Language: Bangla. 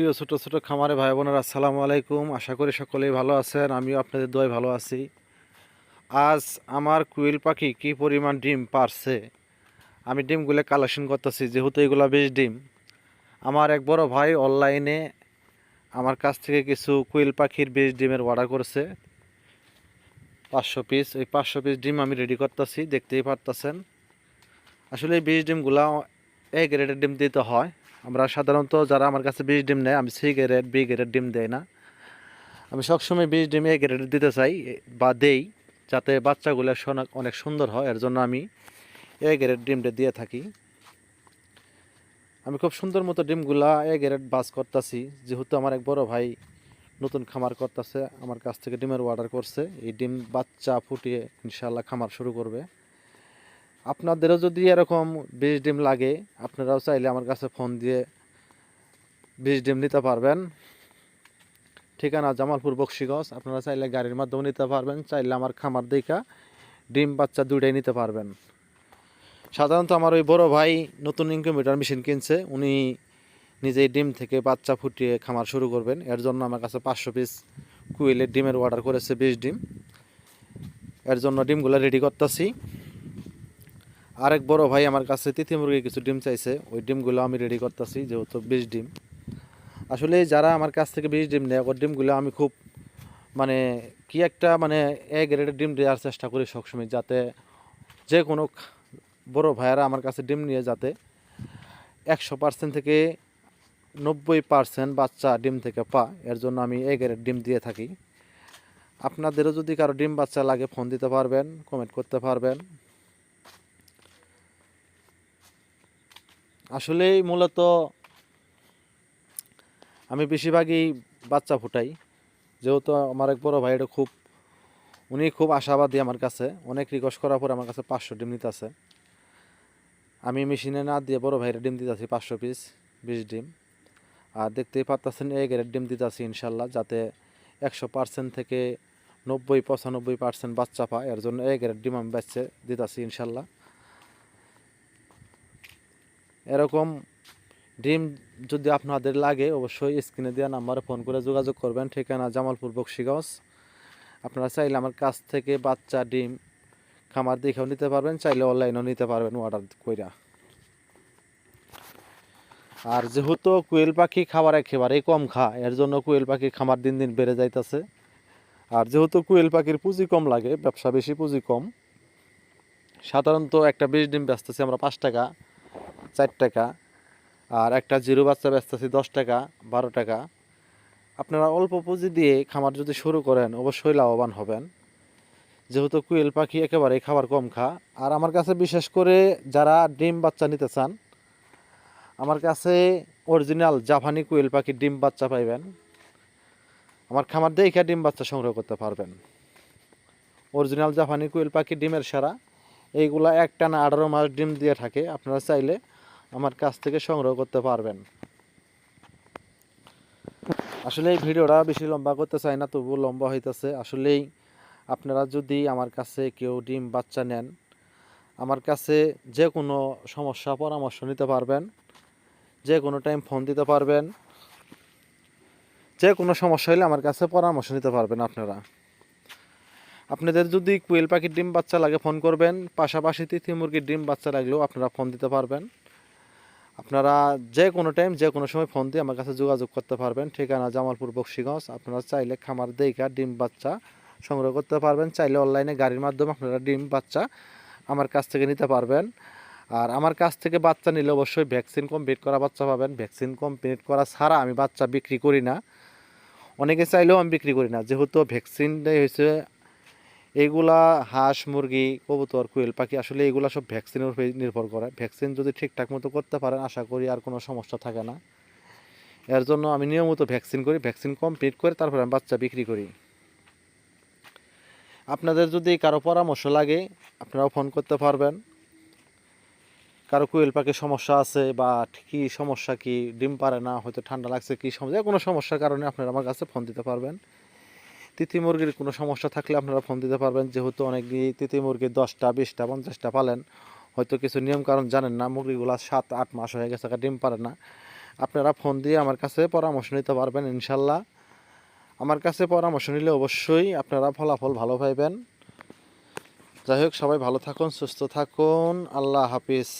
প্রিয় ছোট ছোট খামারে ভাই বোনেরা, আসসালামু আলাইকুম। আশা করি সকলেই ভালো আছেন, আমিও আপনাদের দোয়ায় ভালো আছি। আজ আমার কুইল পাখি কি পরিমাণ ডিম পারছে? আমি ডিমগুলো কালেকশন করতেছি, যেহেতু এগুলো বেশ ডিম। আমার এক বড় ভাই অনলাইনে আমার কাছ থেকে কিছু কুইল পাখির বেশ ডিমের অর্ডার করেছে। পাঁচশো পিস ওই পাঁচশো পিস ডিম আমি রেডি করতেছি, দেখতেই পারতেছেন। আসলে এই বিশ ডিমগুলো এক গ্রেডের ডিম দিতে হয়। আমরা সাধারণত যারা আমার কাছে বিশ ডিম নেয়, আমি সি গ্রেড বি গ্রেড ডিম দেয় না। আমি সবসময় বিশ ডিম এ গ্রেড দিতে চাই বা দেই যাতে বাচ্চাগুলো অনেক সুন্দর হয়। এর জন্য আমি এ গ্রেড ডিমটা দিয়ে থাকি। আমি খুব সুন্দর মতো ডিমগুলা এ গ্রেড বাস করতেছি। যেহেতু আমার এক বড় ভাই নতুন খামার করতেছে, আমার কাছ থেকে ডিমের অর্ডার করছে। এই ডিম বাচ্চা ফুটিয়ে ইনশাল্লাহ খামার শুরু করবে। আপনাদেরও যদি এরকম বিশ ডিম লাগে, আপনারাও চাইলে আমার কাছে ফোন দিয়ে বিশ ডিম নিতে পারবেন। ঠিকানা জামালপুর বক্সিগঞ্জ, আপনারা চাইলে গাড়ির মাধ্যমে নিতে পারবেন, চাইলে আমার খামার দেখা ডিম বাচ্চা দুইটাই নিতে পারবেন। সাধারণত আমার ওই বড় ভাই নতুন ইনকিউবেটর মেশিন কিনছে, উনি নিজেই ডিম থেকে বাচ্চা ফুটিয়ে খামার শুরু করবেন। এর জন্য আমার কাছে পাঁচশো পিস কুইলের ডিমের অর্ডার করেছে বিশ ডিম। এর জন্য ডিমগুলো রেডি করতেছি। আরেক বড় ভাই আমার কাছে তিথি মুরগি কিছু ডিম চাইছে, ওই ডিমগুলো আমি রেডি করতেছি, যেহেতু বিশ ডিম। আসলে যারা আমার কাছ থেকে বিশ ডিম নেয় ওর ডিমগুলো আমি খুব মানে কি একটা মানে এ গ্রেডের ডিম দেওয়ার চেষ্টা করি সবসময়, যাতে যে কোনো বড় ভাইয়ারা আমার কাছে ডিম নিয়ে যাতে একশো পার্সেন্ট থেকে নব্বই পার্সেন্ট বাচ্চা ডিম থেকে পা এর জন্য আমি এ গ্রেড ডিম দিয়ে থাকি। আপনাদেরও যদি কারও ডিম বাচ্চা লাগে ফোন দিতে পারবেন কমেন্ট করতে পারবেন। আসলেই মূলত আমি বেশিরভাগই বাচ্চা ফুটাই। যেহেতু আমার এক বড় ভাই এটা খুব, উনি খুব আশাবাদী আমার কাছে। অনেক রিকোয়েস্ট করার পর আমার কাছে পাঁচশো ডিম নিতে আছে। আমি মেশিনে না দিয়ে বড় ভাইয়ের ডিম দিতেছি পাঁচশো পিস বিশ ডিম। আর দেখতেই পারতেছেন এই গ্রেড ডিম দিতেছি ইনশাল্লাহ, যাতে একশো পার্সেন্ট থেকে নব্বই, পঁচানব্বই পার্সেন্ট বাচ্চা পায়। এর জন্য এই গ্রেড ডিম আমি বেচছে দিতেছি ইনশাল্লাহ। এরকম ডিম যদি আপনাদের লাগে, অবশ্যই স্ক্রিনে দেওয়া নাম্বারে ফোন করে যোগাযোগ করবেন। ঠিকানা জামালপুর, বক্সিগঞ্জ। আপনারা চাইলে আমার কাছ থেকে বাচ্চা ডিম, খামার দেখেও নিতে পারবেন, চাইলে অনলাইনেও নিতে পারবেন অর্ডার কইরা। আর যেহেতু কোয়েল পাখি খাবার একেবারেই কম খা এর জন্য কোয়েল পাখির খামার দিন দিন বেড়ে যাইতেছে। আর যেহেতু কোয়েল পাখির পুঁজি কম লাগে, ব্যবসা বেশি পুঁজি কম, সাধারণত একটা বিশ ডিম বেচতেছি আমরা পাঁচ টাকা। চার টাকা। আর একটা জিরো বাচ্চা বেচতেছি দশ টাকা, বারো টাকা। আপনারা অল্প পুঁজি দিয়ে খামার যদি শুরু করেন, অবশ্যই লাভবান হবেন। যেহেতু কুয়েল পাখি একেবারেই খাবার কম খা। আর আমার কাছে বিশেষ করে যারা ডিম বাচ্চা নিতে চান, আমার কাছে অরিজিনাল জাপানি কুয়েল পাখির ডিম বাচ্চা পাইবেন। আমার খামার দেখে ডিম বাচ্চা সংগ্রহ করতে পারবেন। অরিজিনাল জাপানি কুয়েল পাখি ডিমের সারা। এইগুলা একটানা আঠারো মাস ডিম দিয়ে থাকে। আপনারা চাইলে আমার কাছ থেকে সংগ্রহ করতে পারবেন। আসলে এই ভিডিওটা বেশি লম্বা করতে চাই না, তবুও লম্বা হইতেছে। আসলেই আপনারা যদি আমার কাছে কেউ ডিম, বাচ্চা নেন, আমার কাছে যে কোনো সমস্যা, পরামর্শ নিতে পারবেন। যে কোনো টাইম ফোন দিতে পারবেন। যে কোনো সমস্যা হলে আমার কাছে পরামর্শ নিতে পারবেন আপনারা। আপনাদের যদি কুয়েল পাখির ডিম, বাচ্চা লাগে ফোন করবেন। পাশাপাশি তিথি মুরগির ডিম, বাচ্চা লাগলেও আপনারা ফোন দিতে পারবেন। আপনারা যে কোনো টাইম যে কোনো সময় ফোন দিয়ে আমার কাছে যোগাযোগ করতে পারবেন। ঠিকানা জামালপুর, বক্সিগঞ্জ। আপনারা চাইলে খামার দেখা ডিম, বাচ্চা সংগ্রহ করতে পারবেন। চাইলে অনলাইনে গাড়ির মাধ্যমে আপনারা ডিম, বাচ্চা আমার কাছ থেকে নিতে পারবেন। আর আমার কাছ থেকে বাচ্চা নিলে অবশ্যই ভ্যাকসিন কমপ্লিট করা বাচ্চা পাবেন। ভ্যাকসিন কমপ্লিট করা ছাড়া আমি বাচ্চা বিক্রি করি না। অনেকে চাইলেও আমি বিক্রি করি না। যেহেতু ভ্যাকসিন হয়েছে এইগুলা হাঁস, মুরগি, কবুতর, কুয়েল পাখি আসলে এগুলা সব ভ্যাকসিনের উপরে নির্ভর করে। ভ্যাকসিন যদি ঠিকঠাক মতো করতে পারেন, আশা করি আর কোনো সমস্যা থাকে না। এর জন্য আমি নিয়মিত ভ্যাকসিন করি ভ্যাকসিন কমপ্লিট করে তারপরে আমি বাচ্চা বিক্রি করি। আপনাদের যদি কারও পরামর্শ লাগে, আপনারাও ফোন করতে পারবেন। কারও কুয়েল পাখির সমস্যা আছে বা কি সমস্যা, কি ডিম পারে না, হয়তো ঠান্ডা লাগছে, কি সমস্যা কোনো সমস্যার কারণে আপনারা আমার কাছে ফোন দিতে পারবেন। তিথি মুরগির কোনো সমস্যা থাকলে আপনারা ফোন দিতে পারবেন। যেহেতু অনেক তিথি মুরগি দশটা, বিশটা, পঞ্চাশটা পালেন, হয়তো কিছু নিয়ম কারণ জানেন না, মুরগিগুলো সাত, আট মাস হয়ে গেছে, ডিম পারে না। আপনারা ফোন দিয়ে আমার কাছে পরামর্শ নিতে পারবেন, ইনশাল্লাহ। আমার কাছে পরামর্শ নিলে অবশ্যই আপনারা ফলাফল ভালো পাইবেন। যাই হোক, সবাই ভালো থাকুন, সুস্থ থাকুন। আল্লাহ হাফিজ।